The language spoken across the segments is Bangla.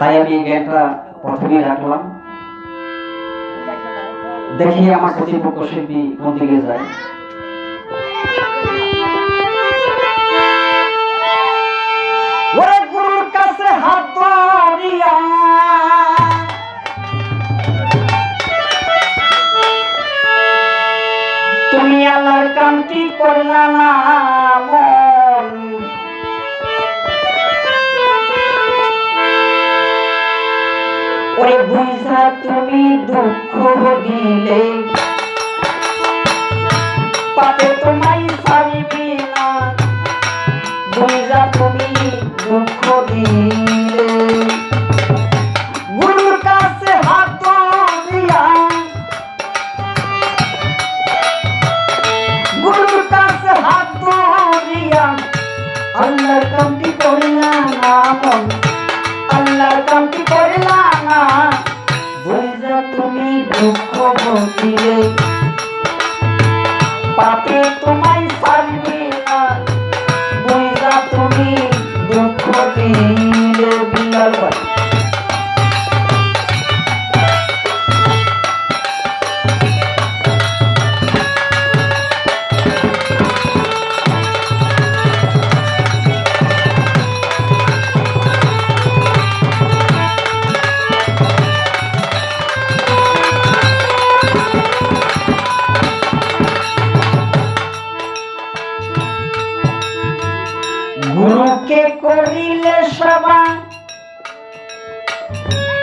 তাই আমি এই জ্ঞানটা প্রথমেই রাখলাম। দেখি আমার প্রতিপক্ষ শিল্পী কোন দিকে যায়। তুমি আল্লাহর কামটি করলা ওরে বুঝা তুমি দুঃখ দিলে। পাতে তোমায় ছাড়িবে না। বুঝা তুমি দুঃখ দিলে। আল্লাহর কামটি করলাম। পাপে তোমায় ছাড়বে না। বুঝা তুমি দুঃখ দিলে বিলাল গুরুকে করিলে সেবা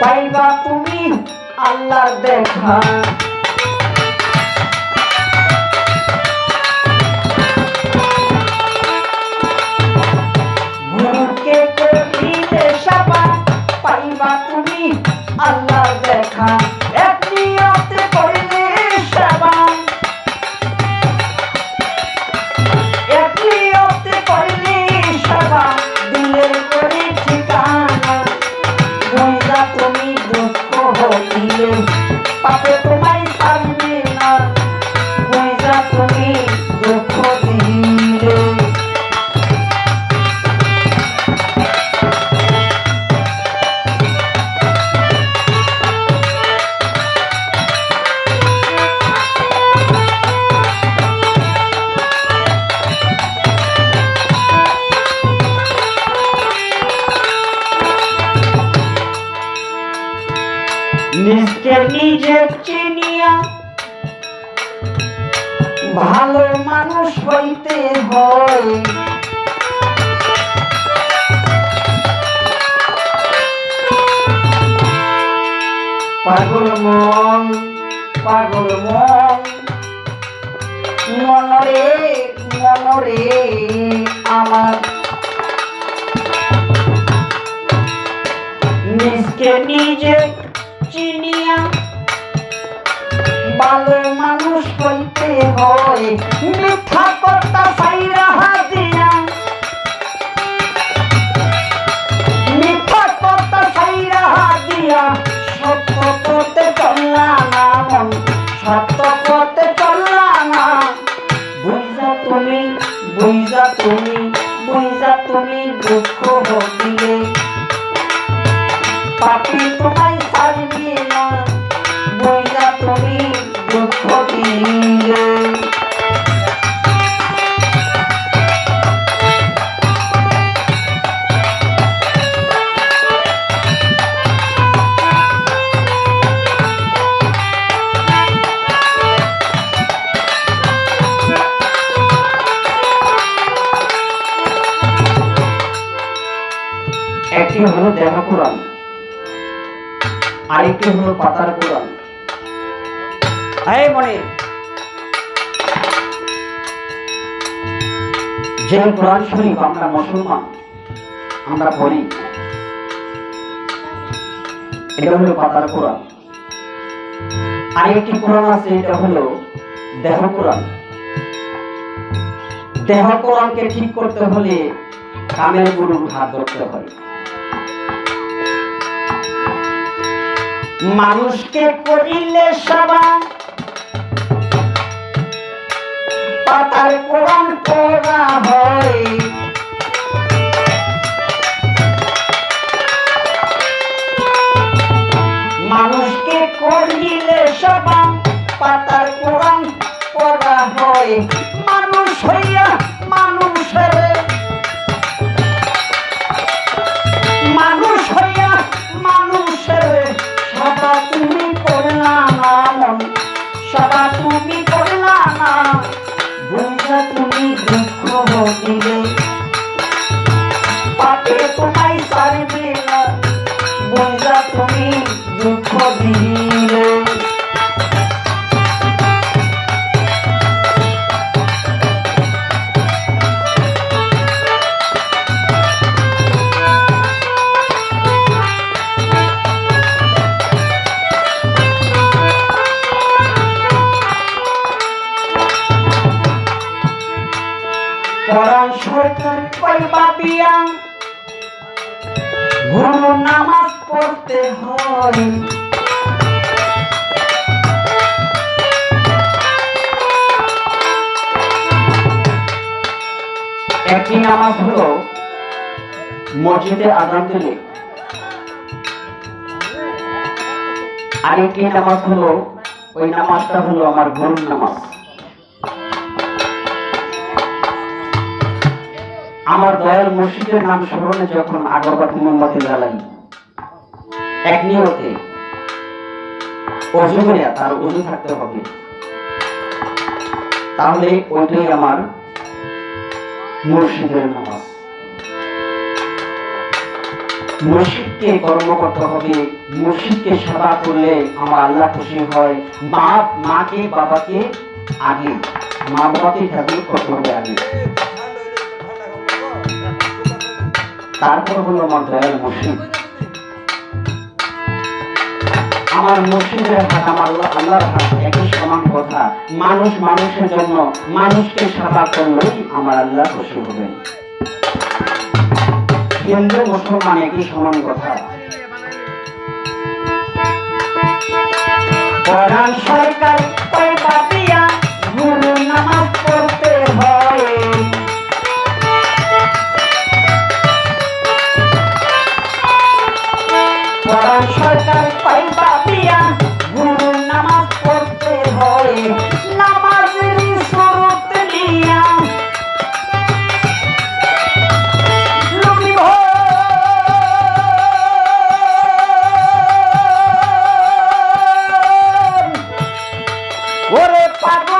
পাইবা তুমি আল্লাহর দেখা। গুরুকে করিলে সেবা তুমি দেখা। ভালো মানুষ হইতে হয়। পাগল মন পাগল মন মনরে মনরে আমার। নিজকে নিজে ভালো মানুষ হইতে হয়। মিথ্যা কথা সাইরা হাজিয়া মিথ্যা কথা সাইরা হাজিয়া সত্য পথে চললা না মন, সত্য পথে চললা না। বুঝা তুমি বুঝা তুমি বুঝা তুমি দুঃখ হইলে। পাপি তোমায় ছাড়বে একটি হলো দেখা কোরআন আরেকটি হলো পাতার কোরআন মনে যে কোরআন শরীফ আমরা মুসলমান, আমরা পড়ি, এটা হলো পাতার কোরআন আরেকটি কোরআন আছে, এটা হলো দেহ কোরআন দেহ কোরআনকে ঠিক করতে হলে কামের গুরুর হাত ধরতে হয় মানুষকে করিলে সবা পাতার কোরআন পড়া হয়। মানুষকে করিলে সবা পাতার কোরআন পড়া হয়। মানুষ হয়ে পরাণ সরকার পাইবা বিয়া গুরু নামাজ পড়তে হয়। একটি নামাজ হলো মসজিদে আজান দিলে। আরেকটি নামাজ হলো ওই নামাজটা হলো আমার গুরুর নামাজ। আমার দয়াল মসজিদের নাম স্মরণে যখন আগরবাতি মোমবাতি জ্বালাই। এক নিয়তে অজু করিয়া তার অজু থাকতে হবে। তাহলে ওইটাই আমার মুর্শিদের নামাজ। মুর্শিদকে কর্ম করতে হবে। মুর্শিদকে সেবা করলে আমার আল্লাহ খুশি হয়। মা মাকে, বাবাকে আগে মা বাবাকে ঠাকুর করতে হবে আগে। তারপর হলো আমার দয়াল মুর্শিদ আমার মুর্শিদের হাত আমার আল্লাহ- আল্লাহর হাত একই সমান কথা। মানুষ মানুষের জন্য, মানুষকে সেবা করলেই আমার আল্লাহ খুশি হবেন। হিন্দু, মুসলমান একই সমান কথা। সরকার পারবো